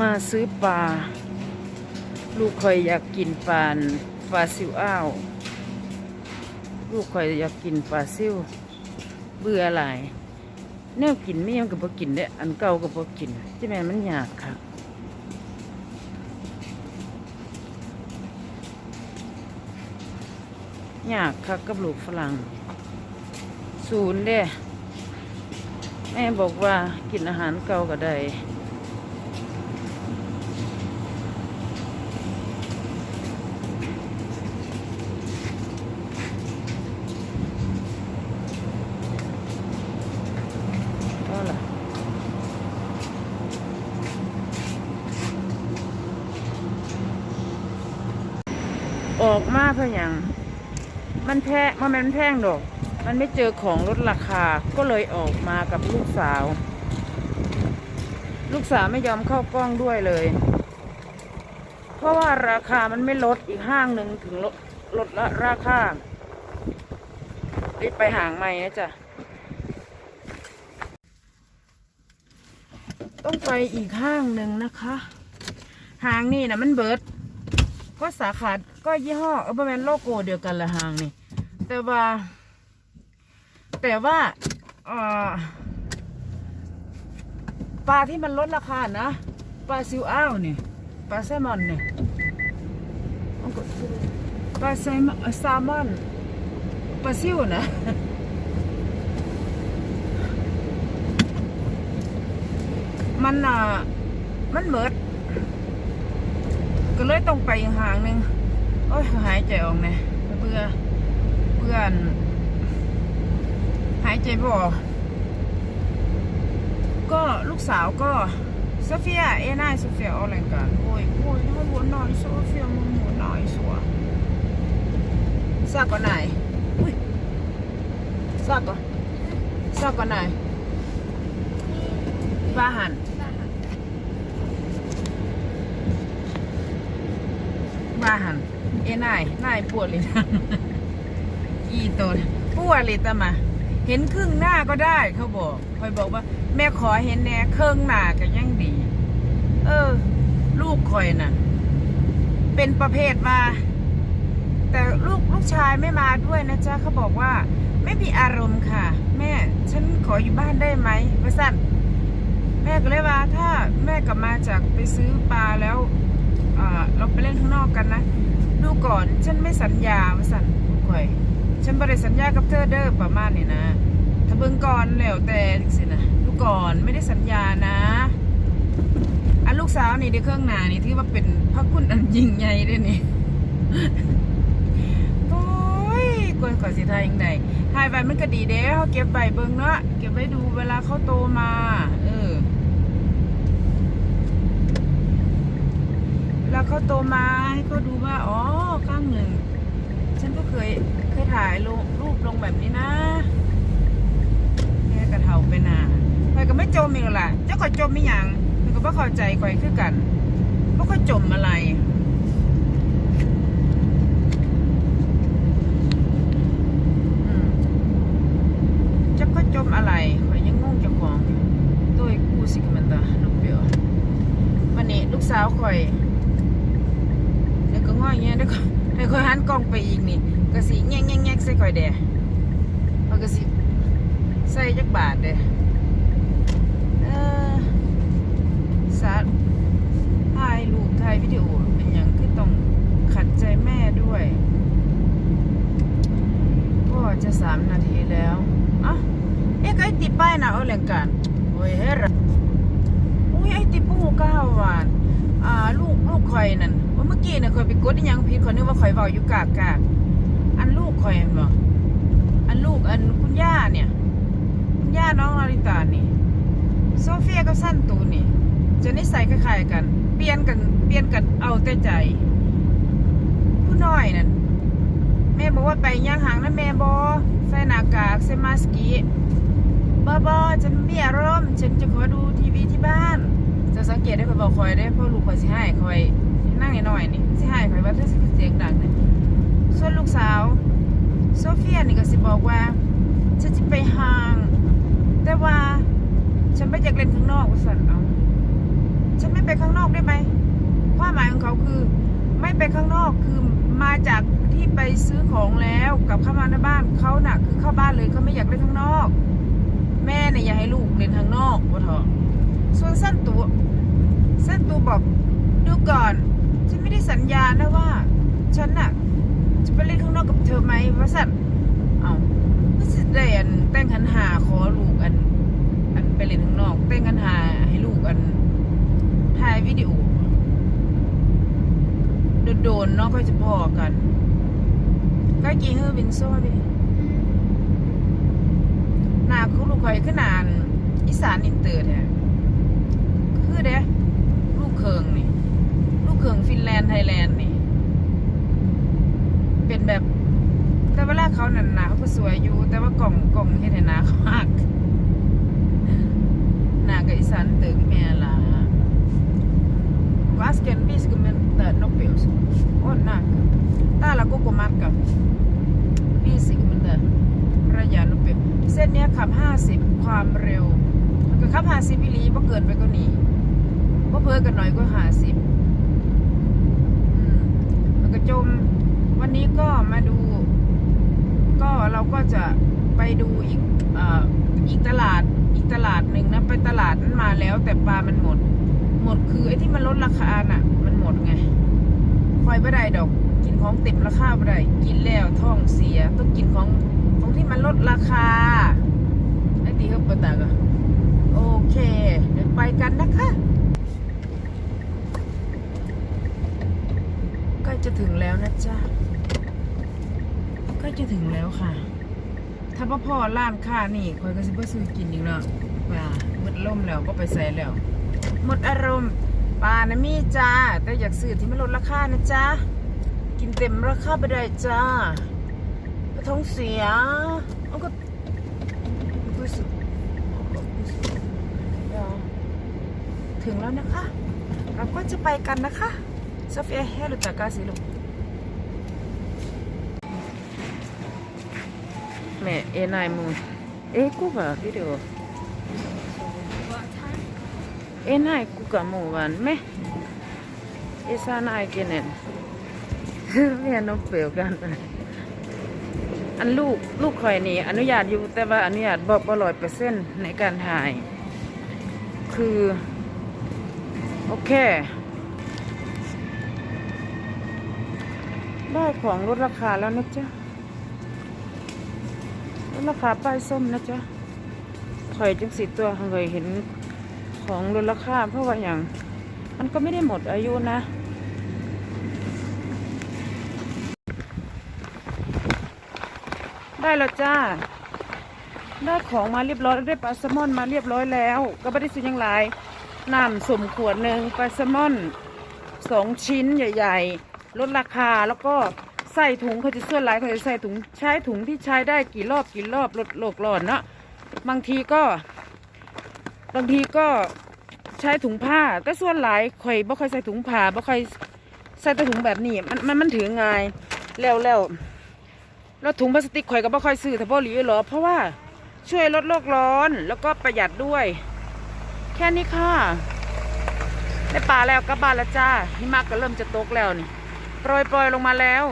มาซื้อปลา ลูกคอยอยากกินปลาปลาซิวอ้าว ลูกคอยอยากกินปลาซิว เบื่อหลายแนวกินไม่ยังกับบ่กินเด้อันเก่ากับบ่กินที่แม่มันยากค่ะยากค่ะกับลูกฝรั่งศูนย์เด้แม่บอกว่ากินอาหารเก่าก็ได้ ออกมาเพื่อหยังมันแพงมันมันแพงดอก มันไม่เจอของลดราคาก็เลยออกมากับลูกสาว ลูกสาวไม่ยอมเข้ากล้องด้วยเลย เพราะว่าราคามันไม่ลดอีกห้างหนึ่งถึงลดลดละราคารีบไปห่างใหม่นะจ๊ะต้องไปอีกห้างหนึ่งนะคะ ห้างนี่นะมันเบิด ก็สาขา ก็ยี่ห้อเออประมาณโลโก้เดียวกันละห้างนี่ แต่ว่า แต่ว่าปลาที่มันลดราคานะ ปลาซิวอ้าวนี่ปลาแซลมอนนี่ปลาแซลมอนแซมอนปลาซิวนะมันอะมันเหมิดก็เลยต้องไปอีกห่างหนึ่ง โอ้ยหายใจออกเนี่ยเบื่อเบื่อนหายใจบ่อก็ลูกสาวก็โซเฟียเอ้นาโซเฟียเอาอะไรกันโอ้ยโอ้ยให้หัวหน่อยโซเฟียมึงหัวหน่อยสัวซากก่อนไหนอุ้ยซากก่อซากก่อนไหนป้าหันว่าหัน เอ้นายนายปวดเลยนะอีตนปวดเลยตะมา เห็นครึ่งหน้าก็ได้เขาบอกคอยบอกว่า แม่ขอเห็นแหน่เครื่องหน้าก็ยังดี เออ ลูกคอยน่ะ เป็นประเภทว่าแต่ลูกลูกชายไม่มาด้วยนะจ๊ะเขาบอกว่า ไม่มีอารมณ์ค่ะ แม่ ฉันขออยู่บ้านได้ไหมว่าสั้นแม่ก็เลยว่า ถ้าแม่กลับมาจากไปซื้อปลาแล้วอ่าเราไปเล่นข้างนอกกันนะ ดูก่อนฉันไม่สัญญาว่าสันข่อย ฉันบริสัญญากับเธอเด้อประมาณนี้นะถ้าเบิ่งก่อนแล้วแต่สินะดูก่อนไม่ได้สัญญานะอันลูกสาวนี่เดี๋ยวเครื่องหนานี่ที่ว่าเป็นพระคุณอันยิ่งใหญ่ด้วยนี่โอ้ยกวนก่อนสิทายยังไงทายไปมันก็ดีเด้เขาเก็บใบเบิ่งเนาะเก็บไว้ดูเวลาเขาโตมา เขาโตมาให้เขาดูว่า อ๋อข้างหนึ่ง ฉันก็เคยเคยถ่ายลงรูปลงแบบนี้นะแค่กระเทาไปนาใครก็ไม่จมอีกล่ะ เจ้าก็จมไม่ยังมันก็ไม่เข้าใจคอยคือกันไม่ค่อยจมอะไรอืมเจ้าก็จมอะไรคอยยังงงเจ้าของอยู่ตัวกูสิกมันตาลูกเปียววันนี้ลูกสาวคอย เดี๋ยวก็ง่อยเงี้ยเดี๋ยวก็เดี๋ยวค่อยหันกล้องไปอี กนี่ก็สิแง่งแง่งแง่งใส่ค่อยเด้มันก็สิใส่จักบาทเด้เออสาถ่ายรูปถ่ายวิดีโอเป็นอย่างคือต้องขัดใจแม่ด้วยก็จะสามนาทีแล้วอะเอ๊ะไอติป้ายนะเอาแหล่งกันโอ้ยเฮ้ยระอุ้ยไอติปูก้าหวานอ่าลูกลูกข่อยนั่นว่าเมื่อกี้เนี่ยข่อยไปกดยังผิดข่อยนึกว่าข่อยเว้าอยู่กากกาก ลูกข่อยเห็นบ่อันลูกอันคุณย่าเนี่ย คุณย่าน้องนาริตานี่ โซเฟียกับสั้นตูนี่ จะนิสัยคล้ายๆกัน เปลี่ยนกันเปลี่ยนกันเอาแต่ใจ ผู้น้อยนั่นแม่บอกว่าไปย่างหางนะแม่บอใส่หน้ากากใส่มาสกีบอบอฉันมีอารมณ์ฉันจะขอดูทีวีที่บ้านจะสังเกตได้คอยบอกคอยได้เพราะลูกคอยสิให้คอยนั่งหน่อยๆนี่สิให้คอยว่าถ้าเสียงดังเนี่ย ส่วนลูกสาว โซเฟียนี่ก็สิบอกว่า ฉันจะไปห่าง แต่ว่าฉันไม่อยากเล่นข้างนอกว่าสันเอาฉันไม่ไปข้างนอกได้ไหมความหมายของเขาคือ ไม่ไปข้างนอกคือมาจากที่ไปซื้อของแล้วกลับเข้ามาในบ้านเขาน่ะคือเข้าบ้านเลยเขาไม่อยากเล่นข้างนอก แม่เนี่ยอยากให้ลูกเล่นข้างนอกวะเถอะส่วนสั้นตัวสั้นตัวบอกดูก่อน ฉันไม่ได้สัญญานะว่า ฉันน่ะ จะไปเล่นข้างนอกกับเธอไหมวะสันเอาก็สิได้อันแต่งขันหาขอลูกอัน อันไปเล่นข้างนอก แต่งขันหาให้ลูกอันถ่ายวิดีโอโดนๆเนาะก็จะพอกันกล้กี่เฮอวินโซ่ไปหนาคือลูกคอยขึ้นนานอีสานอินเตอร์แท้คือเด้ลูกเคิงนี่ ลูกเคิงฟินแลนด์ไทยแลนด์นี่ เป็นแบบ แต่เวลาเขาหนาหนาเขาก็สวยอยู่ แต่ว่ากล่องกล่องเฮ็ดให้หนาเขาหักหนากับอีสานติร์กแม่ล่ะ Vasken 50 nopeus on nähkö. Täällä koko matka 50ระยะ nopeus เส้นเนี้ยขับ50 ความเร็วก็ขับ50วิลีบ่เกินไปกว่านี้บ่เพิ่กันหน่อยก็50อืมแล้วก็จม วันนี้ก็มาดู ก็เราก็จะไปดูอีกออีกตลาดอีกตลาดหนึ่งนะไปตลาดนั้นมาแล้ว แต่ปลามันหมด หมดคือไอ้ที่มันลดราคาน่ะ มันหมดไงคอยไม่ได้ดอก กินของเต็มราคาไม่ได้กินแล้วท้องเสียต้องกินของของที่มันลดราคาไอ้ตีเฮบปะตากะโอเค เดี๋ยวไปกันนะคะใกล้จะถึงแล้วนะจ๊ะ กล้จะถึงแล้วค่ะ ถ้าพ่อพ่อร้านค้านี่คอยก็สิบ่ซื้อกินอีกเนาะว่าหมดล่มแล้วก็ไปใส่แล้วหมดอารมณ์ปลานะมีจ้าแต่อยากซื้อที่มันลดราคานะจ๊ะกินเต็มราคาไปได้จ้าไปท้องเสียเอาก็ถึงแล้วนะคะ เราก็จะไปกันนะคะโซเฟียเฮลุตากาสิลูก แม่เอนายมูเอ๊ะกูว่าวิดีโอ Enää kuka muu vaan me. Ei saa naikenen. Vielä nopeukan. อันลูกลูกคอยนี่อนุญาตอยู่แต่ว่าอนุญาตบอกบ่ร้อยเปอร์เซ็นต์ในการถ่าย คือ โอเค ได้ของลดราคาแล้วนะจ๊ะ ลดราคาป้ายส้มนะจ๊ะคอยจังสิตัวเคยเห็นของลดราคาเพราะว่าอย่าง มันก็ไม่ได้หมดอายุนะได้แล้วจ้า ได้ของมาเรียบร้อยได้ปลาแซลมอนมาเรียบร้อยแล้ว ก็ไม่ได้ซื้อยังหลายน้ำสมขวดหนึ่งปลาแซลมอนสองชิ้นใหญ่ ๆ ลดราคาแล้วก็ ส่ถุงเขาจะเสื้อลายเขาจะใส่ถุงใช้ถุงที่ใช้ได้กี่รอบกี่รอบลดโลกร้อนเนาะบางทีก็บางทีก็ใช้ถุงผ้าแต่ส่วนหลายข่อยบ่ค่อยใส่ถุงผ้าบ่ค่อยใส่แต่ถุงแบบนี้มันมันมันถือง่ายแล้วแล้วแล้วถุงพลาสติกข่อยก็บ่ค่อยซื้อถ้าบ่หลีหรอเพราะว่าช่วยลดโลกร้อนแล้วก็ประหยัดด้วย แค่นี้ค่ะได้ปลาแล้วกลับบ้านแล้วจ้าหิมะก็เริ่มจะตกแล้วนี่โปรยโปรยลงมาแล้ว